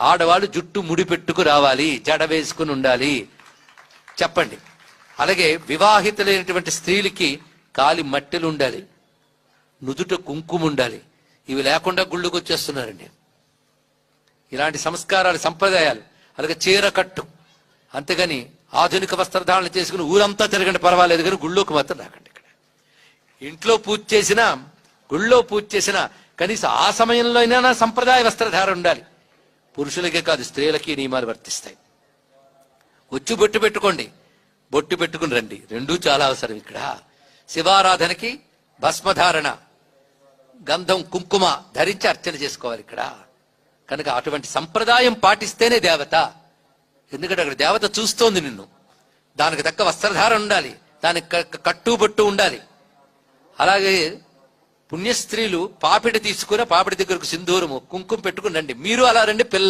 ఆడవాళ్ళు జుట్టు ముడి పెట్టుకు రావాలి జడ వేసుకుని ఉండాలి. చెప్పండి. అలాగే వివాహితులైనటువంటి స్త్రీలకి కాలి మట్టెలు ఉండాలి నుదుట కుంకుమ ఉండాలి. ఇవి లేకుండా గుళ్ళుకు వచ్చేస్తున్నారండి. ఇలాంటి సంస్కారాలు సంప్రదాయాలు అలాగే చీర కట్టు అంతేగాని ఆధునిక వస్త్రధారణ చేసుకుని ఊరంతా తిరగండి పర్వాలేదు కానీ గుళ్ళోకి మాత్రం రాకండి ఇక్కడ. ఇంట్లో పూజ చేసినా గుళ్ళో పూజ చేసినా కనీసం ఆ సమయంలో అయినా సంప్రదాయ వస్త్రధార ఉండాలి. పురుషులకే కాదు స్త్రీలకి నియమాలు వర్తిస్తాయి. వచ్చి బొట్టు పెట్టుకోండి. బొట్టు పెట్టుకుని రండి. రెండూ చాలా అవసరం ఇక్కడ. శివారాధనకి భస్మధారణ గంధం కుంకుమ ధరించి అర్చన చేసుకోవాలి ఇక్కడ. కనుక అటువంటి సంప్రదాయం పాటిస్తేనే దేవత. ఎందుకంటే అక్కడ దేవత చూస్తోంది నిన్ను. దానికి తక్క వస్త్రధారణ ఉండాలి. దానికి క- కట్టుబొట్టు ఉండాలి. అలాగే పుణ్యస్త్రీలు పాపిడి తీసుకుని పాపిడి దగ్గరకు సింధూరము కుంకుమ పెట్టుకుని రండి. మీరు అలా రండి పిల్ల